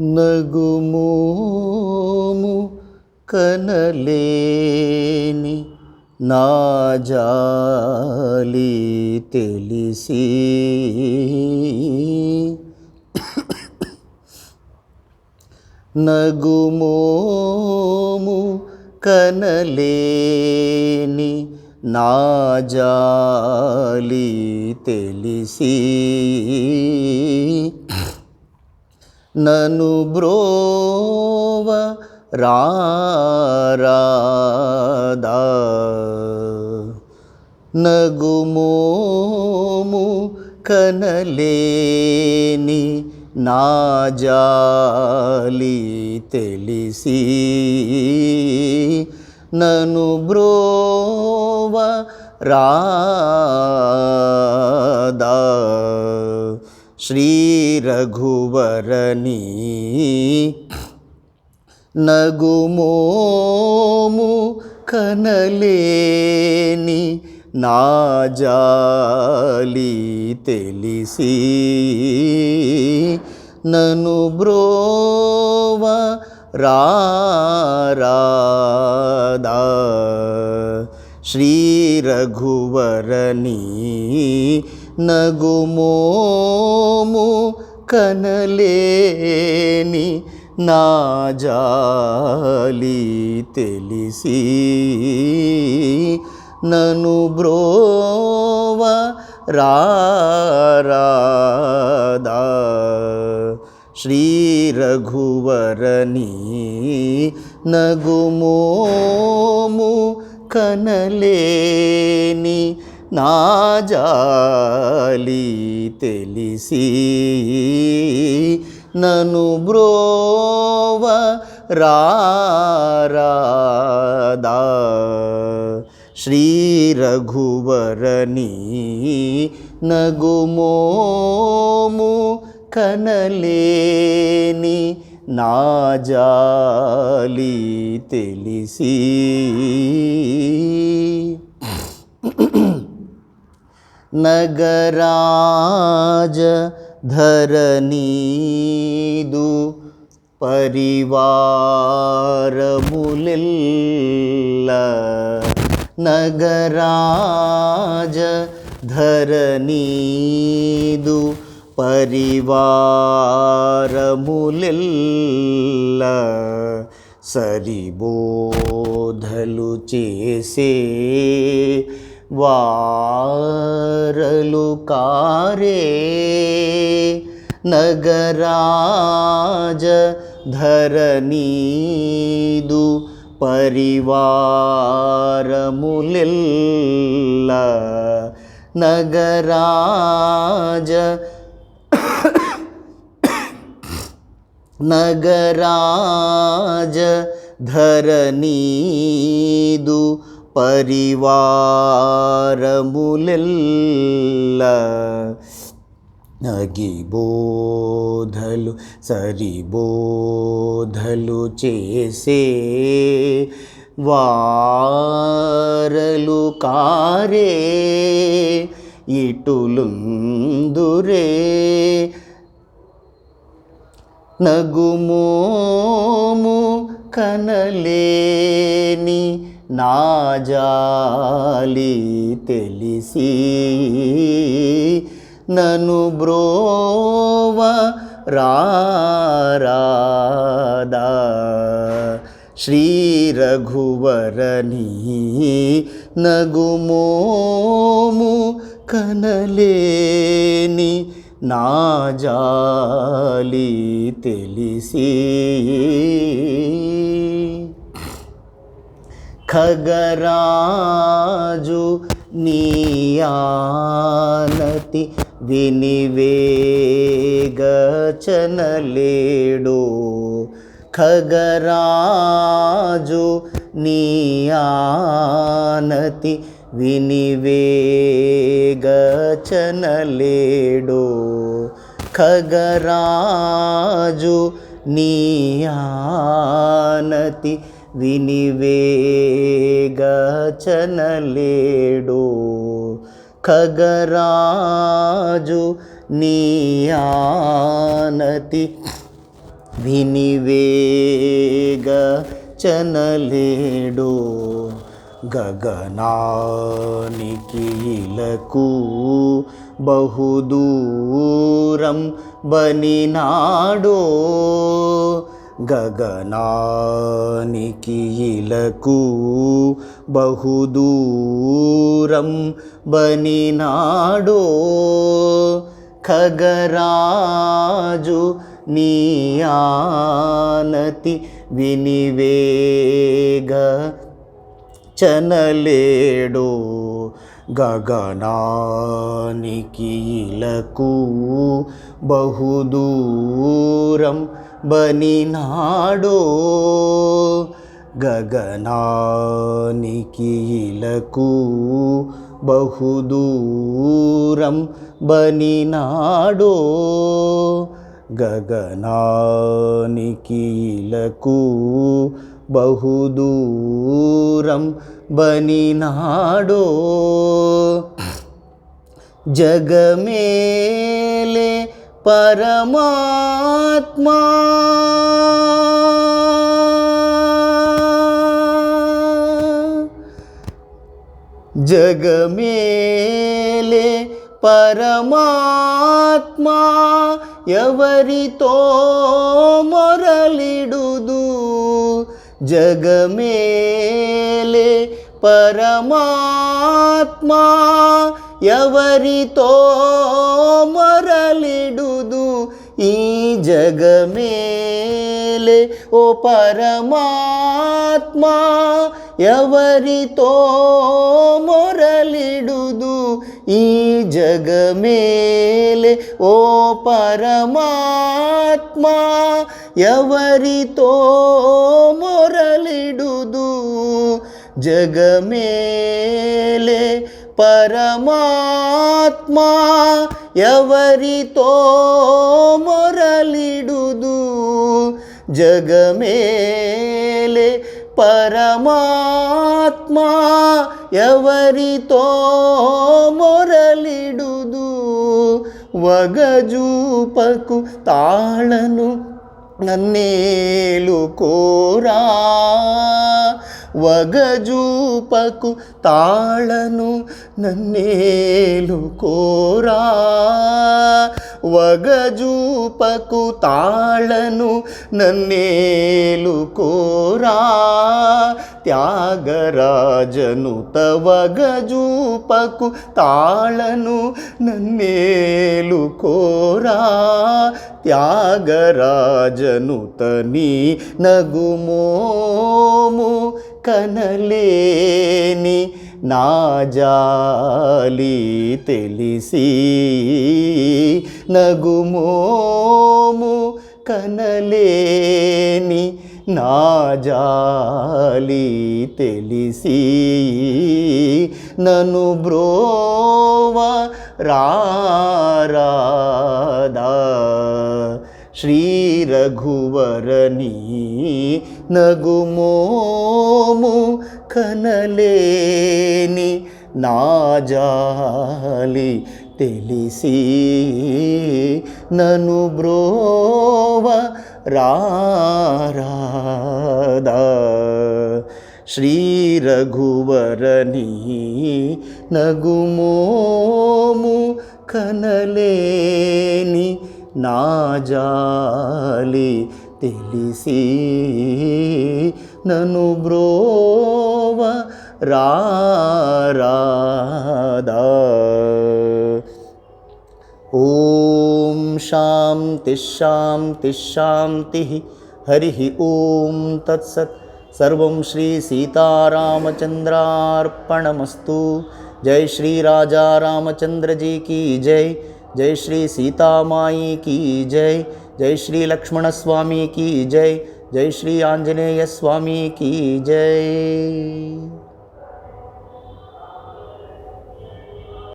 నగుమోము కనలేని నా జాలి తెలిసి. నగుమోము కనలేని నా జాలి తెలిసి. నను బ్రోవ రారాదా. నగుమోము కనలేని నా జాలి తెలిసి. నను బ్రోవ రాదా శ్రీ రఘువరని నగుమోము కనలేని నా జాలి తెలిసి నను బ్రోవ రారాదా శ్రీ రఘువరని నగుమోము కనలేని నా జాలి తెలిసి నను బ్రోవ రారాదా. శ్రీ రఘువరని నగుమోము కనలేని నా జాలి తెలిసి నను బ్రోవ రారాదా శ్రీ రఘువరని నగుమోము కనలేని నా జాలి తెలిసి నగరాజ ధరనీదు పరివారములెల్ల నగరాజ ధరనీదు పరివారములెల్ల సరిబోధలు చేసే ವಾರಲು ಕಾರೆ ನಗರಾಜ ಧರನೀದು ಪರಿವಾರಮುಲಿಲ್ಲ ನಗರಾಜ ನಗರಾಜ ಧರನೀದು పరివారములెల్ల నగిబోధలు సరిబోధలు చేసే వారలు కారే ఇటులుందురే నగుమోము కనలేని నా జాలి తెలిసి నను బ్రోవ రారాదా. శ్రీ రఘువరని నగుమోము కనలేని నా జాలి తెలిసి ఖగరాజు నీయానతి వినివేగచనలేడు ఖగరాజు నీయానతి వినివేగచనలేడు ఖగరాజు నీయానతి వినివేగచనలేడు. ఖగరాజు నీయానతి వినివేగ చనలేడు గగనానికి ఇలకు బహుదూరం బనినాడో. గగనానికి ఇలకు బహుదూరం బనినాడో ఖగరాజు నీయానతి వినివేగ చనలేడో గగనానికి ఇలకు బహుదూరం బనినాడో గగనానికి ఇలకు బహుదూరం బనినాడో గగనానికి ఇలకు బహుదూరం బనినాడో జగమేలే పరమాత్మా జగమేలే పరమాత్మా ఎవరితో మొరలిడుదు జగమేలే పరమాత్మా ఎవరితో మొరలిడుదు ఈ జగమేలే? ఓ పరమాత్మా ఎవరితో మొరలిడుదు ఈ జగమేలే? ఓ పరమాత్మా ఎవరితో మొరలిడుదు జగమేలే? పరమాత్మా ఎవరితో మొరలిడుదు జగమేలే పరమాత్మా ఎవరితో మొరలిడుదు వగజూపకు తాళను నన్నేలు కోరా? వగజూపకు తాళను నన్నేలు కోరా. వగజూపకు తాళను నన్నేలు కోరా. త్యాగరాజను తవగజూపకు తాళను నన్నేలు కోరా. త్యాగరాజను తని నగుమోము కనలేని నా జాలి తెలిసి నగుమోము కనలేని నా జాలి తెలిసి నను బ్రోవ రారా శ్రీరఘువరని నగుమోము కనలేని నాజాలి తెలిసి నను బ్రోవ రారాదా శ్రీరఘువరని నగుమోము కనలేని నా జాలి తెలిసి నన్ను బ్రోవ రారాదా ఓం శాంతి శాంతి శాంతి హరి ఓం తత్సత్ సర్వం శ్రీ సీతారామచంద్రార్పణమస్తు జై శ్రీ రాజా రామచంద్ర जी की जय जय श्री सीता माई की जय जय श्री लक्ष्मण स्वामी की जय जय श्री आंजनेय स्वामी की जय।